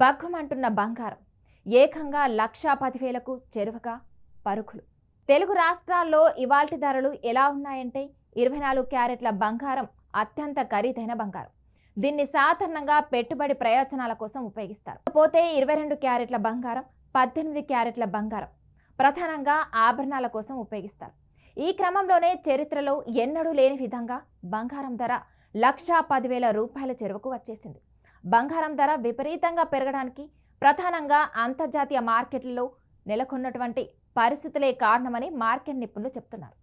బగ్గుమంటున్న బంగారం ఏకంగా లక్షా పదివేలకు చెరువగా పరుకులు. తెలుగు రాష్ట్రాల్లో ఇవాల్టి ధరలు ఎలా ఉన్నాయంటే ఇరవై నాలుగు క్యారెట్ల బంగారం అత్యంత ఖరీదైన బంగారం. దీన్ని సాధారణంగా పెట్టుబడి ప్రయోజనాల కోసం ఉపయోగిస్తారు. పోతే ఇరవై రెండు క్యారెట్ల బంగారం పద్దెనిమిది క్యారెట్ల బంగారం ప్రధానంగా ఆభరణాల కోసం ఉపయోగిస్తారు. ఈ క్రమంలోనే చరిత్రలో ఎన్నడూ లేని విధంగా బంగారం ధర లక్షా పదివేల రూపాయల చెరువుకు వచ్చేసింది. బంగారం ధర విపరీతంగా పెరగడానికి ప్రధానంగా అంతర్జాతీయ మార్కెట్లలో నెలకొన్నటువంటి పరిస్థితులే కారణమని మార్కెట్ నిపుణులు చెప్తున్నారు.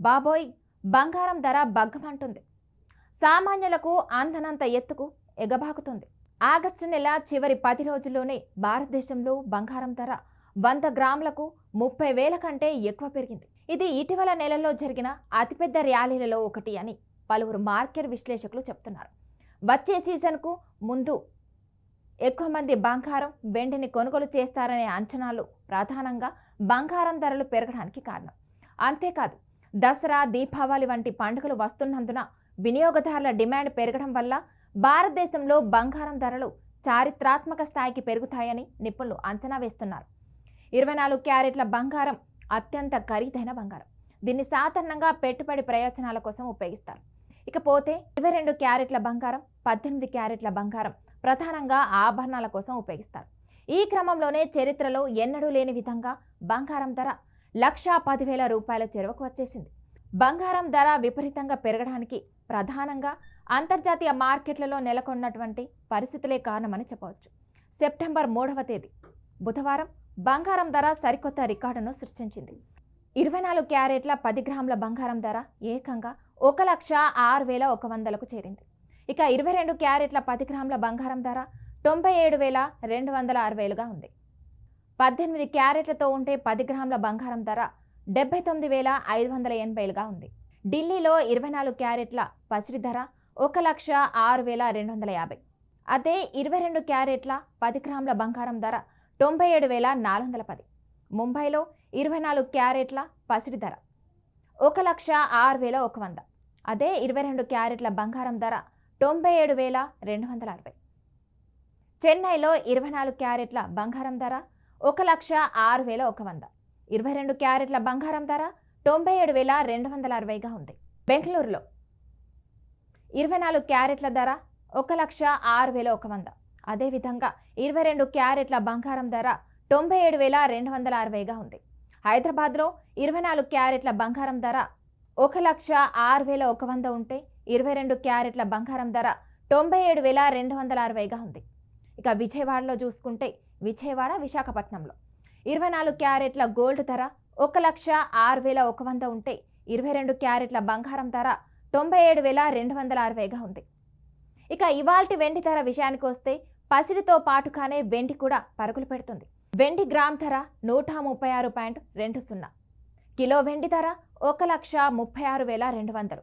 బాబోయ్! బంగారం ధర బగ్గమంటుంది సామాన్యులకు అందనంత ఎత్తుకు ఎగబాకుతుంది. ఆగస్టు నెల చివరి పది రోజుల్లోనే భారతదేశంలో బంగారం ధర వంద గ్రాములకు ముప్పై వేల కంటే ఎక్కువ పెరిగింది. ఇది ఇటీవల నెలల్లో జరిగిన అతిపెద్ద ర్యాలీలలో ఒకటి అని పలువురు మార్కెట్ విశ్లేషకులు చెప్తున్నారు. వచ్చే సీజన్కు ముందు ఎక్కువ మంది బంగారం వెండిని కొనుగోలు చేస్తారనే అంచనాలు ప్రధానంగా బంగారం ధరలు పెరగడానికి కారణం. అంతేకాదు దసరా దీపావళి వంటి పండుగలు వస్తున్నందున వినియోగదారుల డిమాండ్ పెరగడం వల్ల భారతదేశంలో బంగారం ధరలు చారిత్రాత్మక స్థాయికి పెరుగుతాయని నిపుణులు అంచనా వేస్తున్నారు. ఇరవై నాలుగు క్యారెట్ల బంగారం అత్యంత ఖరీదైన బంగారం. దీన్ని సాధారణంగా పెట్టుబడి ప్రయోజనాల కోసం ఉపయోగిస్తారు. ఇకపోతే ఇరవై రెండు క్యారెట్ల బంగారం పద్దెనిమిది క్యారెట్ల బంగారం ప్రధానంగా ఆభరణాల కోసం ఉపయోగిస్తారు. ఈ క్రమంలోనే చరిత్రలో ఎన్నడూ లేని విధంగా బంగారం ధర లక్షా పదివేల రూపాయల చెరువకు వచ్చేసింది. బంగారం ధర విపరీతంగా పెరగడానికి ప్రధానంగా అంతర్జాతీయ మార్కెట్లలో నెలకొన్నటువంటి పరిస్థితులే కారణమని చెప్పవచ్చు. సెప్టెంబర్ మూడవ తేదీ బుధవారం బంగారం ధర సరికొత్త రికార్డును సృష్టించింది. ఇరవై నాలుగు క్యారెట్ల పది గ్రాముల బంగారం ధర ఏకంగా ఒక లక్ష ఆరు వేల ఒక వందలకు చేరింది. ఇక ఇరవై రెండు క్యారెట్ల పది గ్రాముల బంగారం ధర తొంభై ఏడు వేల రెండు వందల అరవైలుగా ఉంది. పద్దెనిమిది క్యారెట్లతో ఉంటే పది గ్రాముల బంగారం ధర డెబ్బై తొమ్మిది వేల ఐదు వందల ఎనభైలుగా ఉంది. ఢిల్లీలో ఇరవై నాలుగు క్యారెట్ల పసిరి ధర ఒక లక్ష ఆరు వేల రెండు వందల యాభై. అదే ఇరవై రెండు క్యారెట్ల పది గ్రాముల బంగారం ధర తొంభై ఏడు వేల నాలుగు వందల పది. ముంబైలో ఇరవై నాలుగు క్యారెట్ల పసిడి ధర ఒక లక్ష ఆరు వేల ఒక వంద. అదే ఇరవై రెండు క్యారెట్ల బంగారం ధర తొంభై ఏడు వేల రెండు వందల అరవై. చెన్నైలో ఇరవై నాలుగు క్యారెట్ల బంగారం ధర ఒక లక్ష ఆరు వేల ఒక వంద. ఇరవై రెండు క్యారెట్ల బంగారం ధర తొంభై ఏడు వేల రెండు వందల అరవైగా ఉంది. బెంగళూరులో ఇరవై నాలుగు క్యారెట్ల ధర ఒక లక్ష ఆరు వేల ఒక వంద. అదేవిధంగా ఇరవై రెండు క్యారెట్ల బంగారం ధర తొంభై ఏడు వేల రెండు వందల అరవైగా ఉంది. హైదరాబాద్లో ఇరవై నాలుగు క్యారెట్ల బంగారం ధర ఒక లక్ష ఆరు వేల ఒక వంద ఉంటే ఇరవై రెండు క్యారెట్ల బంగారం ధర తొంభై ఏడు వేల రెండు వందల అరవైగా ఉంది. ఇక విజయవాడలో చూసుకుంటే విజయవాడ విశాఖపట్నంలో ఇరవై నాలుగు క్యారెట్ల గోల్డ్ ధర ఒక లక్ష ఆరు వేల ఒక వంద ఉంటే ఇరవై రెండు క్యారెట్ల బంగారం ధర తొంభై ఏడు వేల రెండు వందల అరవైగా ఉంది. ఇక ఇవాల్టి వెండి ధర విషయానికి వస్తే పసిడితో పాటుగానే వెండి కూడా పరుగులు పెడుతుంది. వెండి గ్రామ్ ధర నూట ముప్పై ఆరు పాయింట్ రెండు సున్నా కిలో వెండి ధర ఒక లక్ష ముప్పై ఆరు వేల రెండు వందలు